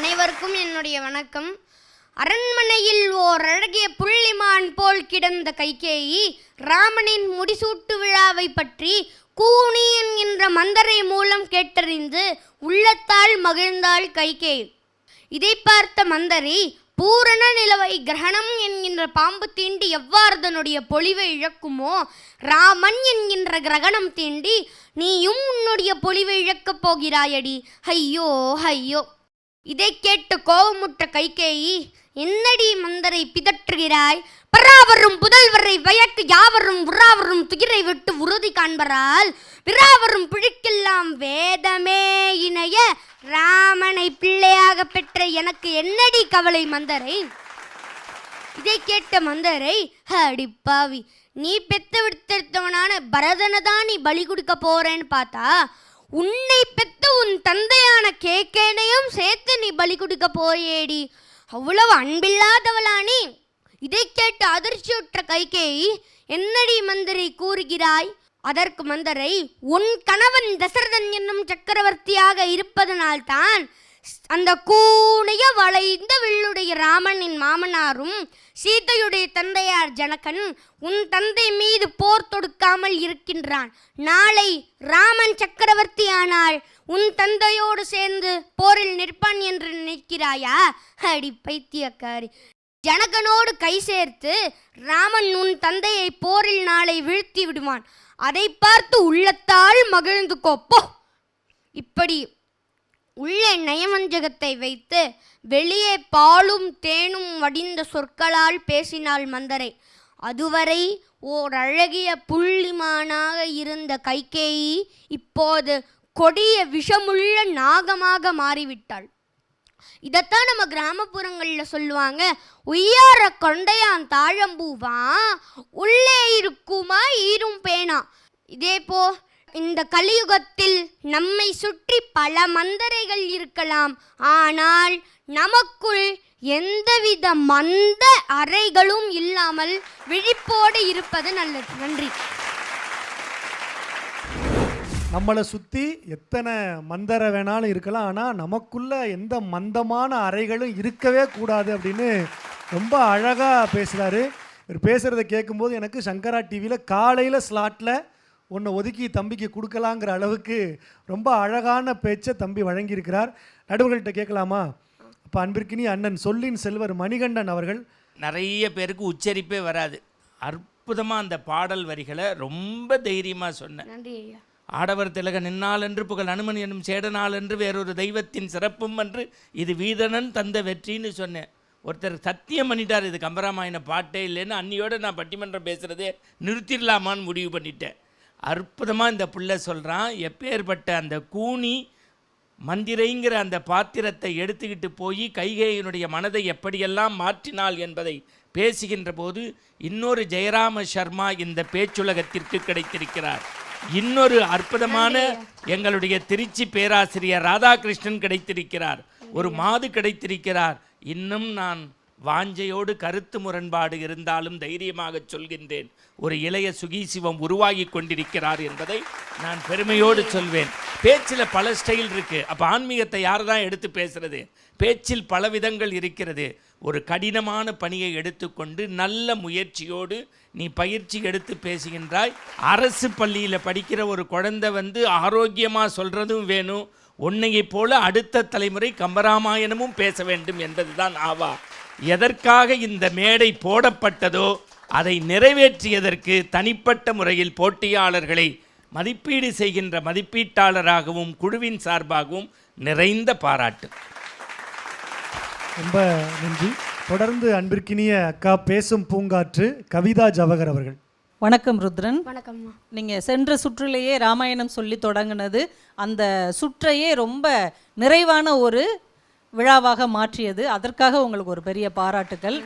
அனைவருக்கும் என்னுடைய வணக்கம். அரண்மனையில் ஓர் அழகிய புள்ளிமான் போல் கிடந்த கைகேயி ராமனின் முடிசூட்டு விழாவை பற்றி கூனியன் என்கின்ற மந்தரை மூலம் கேட்டறிந்து உள்ளத்தால் மகிழ்ந்தாள் கைகேயி. இதை பார்த்த மந்தரி பூரண நிலவை கிரகணம் என்கின்ற பாம்பு தீண்டி எவ்வாறு தன்னுடைய பொலிவை இழக்குமோ ராமன் என்கின்ற கிரகணம் தீண்டி நீயும் உன்னுடைய பொலிவை இழக்கப் போகிறாயடி. ஐயோ ஐயோ. இதை கேட்டு கோபமுற்ற கைகேயி என்னடி மந்தரை பிதற்றுகிறாய்? பராவரும் புதல்வரை வயக்கு யாவரும் உறாவரும் துயிரை விட்டு உறுதி காண்பரால் விராவரும் பிழிக்கெல்லாம் வேதமே இணைய ராமனை பிள்ளையாக பெற்ற எனக்கு என்னடி கவலை மந்தரை? இதை கேட்ட மந்தரை அடிப்பாவி நீ பெத்து விடுத்தவனான பரதனை தான் நீ பலி கொடுக்க போறேன்னு பார்த்தா உன்னை பெத்த உன் தந்தையான கேக்கேனையும் சேர்த்து நீ பலி கொடுக்க போயேடி அவ்வளவு அன்பில்லாதவளா நீ இதை கேட்டு அதிர்ச்சியுற்ற கைகேயி என்னடி மந்தரை கூறுகிறாய்? அதற்கு மந்தரை உன் கணவன் தசரதன் என்னும் சக்கரவர்த்தியாக இருப்பதனால்தான் அந்த கூனைய வளைந்த வில்லுடைய ராமனின் மாமனாரும் சீதையுடைய தந்தையார் ஜனகன் உன் தந்தை மீது போர் தொடுக்காமல் இருக்கின்றான். நாளை ராமன் சக்கரவர்த்தி ஆனால் உன் தந்தையோடு சேர்ந்து போரில் நிற்பான் என்று நினைக்கிறாயா? அடி பைத்தியக்காரி. ஜனகனோடு கை சேர்த்து ராமன் உன் தந்தையை போரில் நாளை வீழ்த்தி விடுவான். அதை பார்த்து உள்ளத்தால் மகிழ்ந்து கோப்போ இப்படி உள்ளே நயவஞ்சகத்தை வைத்து வெளியே பாலும் தேனும் வடிந்த சொற்களால் பேசினாள் மந்தரை. அதுவரை ஓர் அழகிய புள்ளிமானாக இருந்த கைகேயி இப்போது கொடிய விஷமுள்ள நாகமாக மாறிவிட்டாள். இதைத்தான் நம்ம கிராமப்புறங்களில் சொல்லுவாங்க உய்யார கொண்டையான் தாழம்பூவா உள்ளே இருக்குமா ஈரும் பேனா. இதே போ இந்த கலியுகத்தில் நம்மை சுற்றி பல மந்தரைகள் இருக்கலாம். ஆனால் நமக்குள் எந்தவித மந்த அறைகளும் இல்லாமல் விழிப்போடு இருப்பது நல்லது. நன்றி. நம்மளை சுற்றி எத்தனை மந்தரை வேணாலும் இருக்கலாம். ஆனால் நமக்குள்ள எந்த மந்தமான அறைகளும் இருக்கவே கூடாது அப்படின்னு ரொம்ப அழகாக பேசுகிறாரு இவர் பேசுகிறத கேட்கும்போது எனக்கு சங்கரா டிவியில் காலையில் ஸ்லாட்டில் ஒன்று ஒதுக்கி தம்பிக்கு கொடுக்கலாங்கிற அளவுக்கு ரொம்ப அழகான பேச்சை தம்பி வழங்கியிருக்கிறார். நடுவர்கள்ட்ட கேட்கலாமா? அப்போ அன்பிற்கினி அண்ணன் சொல்லின் செல்வர் மணிகண்டன் அவர்கள். நிறைய பேருக்கு உச்சரிப்பே வராது. அற்புதமாக அந்த பாடல் வரிகளை ரொம்ப தைரியமாக சொன்னேன் நன்றி ஐயா. ஆடவர் திலக நின்னால் என்று புகழ் அனுமன் என்னும் சேடனால் என்று வேறொரு தெய்வத்தின் சிறப்பும் என்று இது வீதனன் தந்த வெற்றின்னு சொன்னேன். ஒருத்தர் சத்தியம் பண்ணிட்டார் இது கம்பராமாயண பாட்டே இல்லைன்னு அன்னியோட நான் பட்டிமன்றம் பேசுகிறதே நிறுத்திடலாமான்னு முடிவு பண்ணிட்டேன். அற்புதமாக இந்த பிள்ளை சொல்கிறான் எப்பேற்பட்ட அந்த கூனி மந்திரைங்கிற அந்த பாத்திரத்தை எடுத்துக்கிட்டு போய் கைகேயனுடைய மனதை எப்படியெல்லாம் மாற்றினாள் என்பதை பேசுகின்ற போது இன்னொரு ஜெயராம சர்மா இந்த பேச்சுலகத்திற்கு கிடைத்திருக்கிறார். இன்னொரு அற்புதமான எங்களுடைய திருச்சி பேராசிரியர் ராதாகிருஷ்ணன் கிடைத்திருக்கிறார். ஒரு மாது கிடைத்திருக்கிறார். இன்னும் நான் வாஞ்சையோடு கருத்து முரண்பாடு இருந்தாலும் தைரியமாக சொல்கின்றேன். ஒரு இளைய சுகீசிவம் உருவாகி கொண்டிருக்கிறார் என்பதை நான் பெருமையோடு சொல்வேன். பேச்சில் பல ஸ்டைல் இருக்குது அப்போ ஆன்மீகத்தை யார் தான் எடுத்து பேசுகிறது பேச்சில் பல விதங்கள் இருக்கிறது. ஒரு கடினமான பணியை எடுத்துக்கொண்டு நல்ல முயற்சியோடு நீ பயிற்சி எடுத்து பேசுகின்றாய். அரசு பள்ளியில் படிக்கிற ஒரு குழந்தை வந்து ஆரோக்கியமாக சொல்கிறதும் வேணும். உன்னையைப் போல அடுத்த தலைமுறை கம்பராமாயணமும் பேச வேண்டும் என்பதுதான் ஆவா. எதற்காக இந்த மேடை போடப்பட்டதோ அதை நிறைவேற்றியதற்கு தனிப்பட்ட முறையில் போட்டியாளர்களை மதிப்பீடு செய்கின்ற மதிப்பீட்டாளராகவும் குழுவின் சார்பாகவும் நிறைந்த பாராட்டு. ரொம்ப நன்றி. தொடர்ந்து அன்பிற்கினிய அக்கா பேசும் பூங்காற்று கவிதா ஜவகர் அவர்கள். வணக்கம் ருத்ரன். வணக்கம்மா. நீங்கள் சென்ற சுற்றிலேயே ராமாயணம் சொல்லி தொடங்கினது. அந்த சுற்றையே ரொம்ப நிறைவான ஒரு விழாவாக மாற்றியது. அதற்காக உங்களுக்கு ஒரு பெரிய பாராட்டுகள்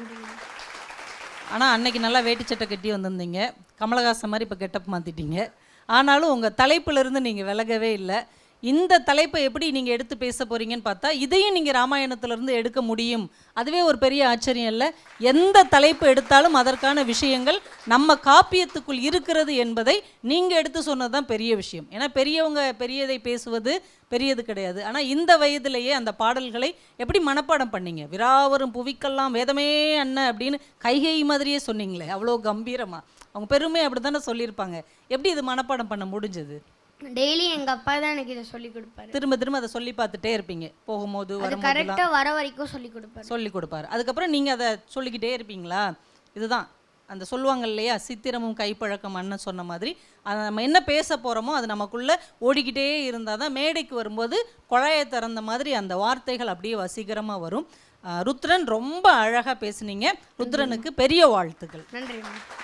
ஆனால் அன்னைக்கு நல்லா வேட்டி சட்டை கட்டி வந்திருந்தீங்க. கமலஹாசன் மாதிரி இப்போ கெட்டப் மாற்றிட்டீங்க ஆனாலும் உங்கள் தலைப்பிலிருந்து நீங்கள் விலகவே இல்லை. இந்த தலைப்பை எப்படி நீங்கள் எடுத்து பேச போகிறீங்கன்னு பார்த்தா இதையும் நீங்கள் ராமாயணத்திலிருந்து எடுக்க முடியும். அதுவே ஒரு பெரிய ஆச்சரியம் இல்லை. எந்த தலைப்பு எடுத்தாலும் அதற்கான விஷயங்கள் நம்ம காப்பியத்துக்குள் இருக்கிறது என்பதை நீங்கள் எடுத்து சொன்னது தான் பெரிய விஷயம். ஏன்னா பெரியவங்க பெரியதை பேசுவது பெரியது கிடையாது. ஆனால் இந்த வயதிலேயே அந்த பாடல்களை எப்படி மனப்பாடம் பண்ணீங்க? விராவரும் புவிக்கெல்லாம் வேதமே அண்ணன் அப்படின்னு கைகை மாதிரியே சொன்னீங்களே அவ்வளோ கம்பீரமாக அவங்க பெருமை அப்படித்தானே சொல்லியிருப்பாங்க. எப்படி இது மனப்பாடம் பண்ண முடிஞ்சது? டெய்லி எங்க அப்பா தான் எனக்கு இதை சொல்லி கொடுப்பாரு. திரும்ப திரும்ப அதை சொல்லி பார்த்துட்டே இருப்பீங்க. போகும்போது அது கரெக்டா வர வரைக்கும் சொல்லி கொடுப்பாரு. சொல்லி கொடுப்பாரு. அதுக்கப்புறம் நீங்க அதை சொல்லிக்கிட்டே இருப்பீங்களா? இதுதான். அந்த சொல்லுவாங்க இல்லையா? சித்திரமும் கைப்பழக்கம் அண்ணன் சொன்ன மாதிரி. அதை நம்ம என்ன பேச போறோமோ அது நமக்குள்ள ஓடிக்கிட்டே இருந்தால் தான் மேடைக்கு வரும்போது குழாயை திறந்த மாதிரி அந்த வார்த்தைகள் அப்படியே வசீகரமா வரும். அஹ் ருத்ரன் ரொம்ப அழகா பேசுனீங்க. ருத்ரனுக்கு பெரிய வாழ்த்துக்கள். நன்றி மேம்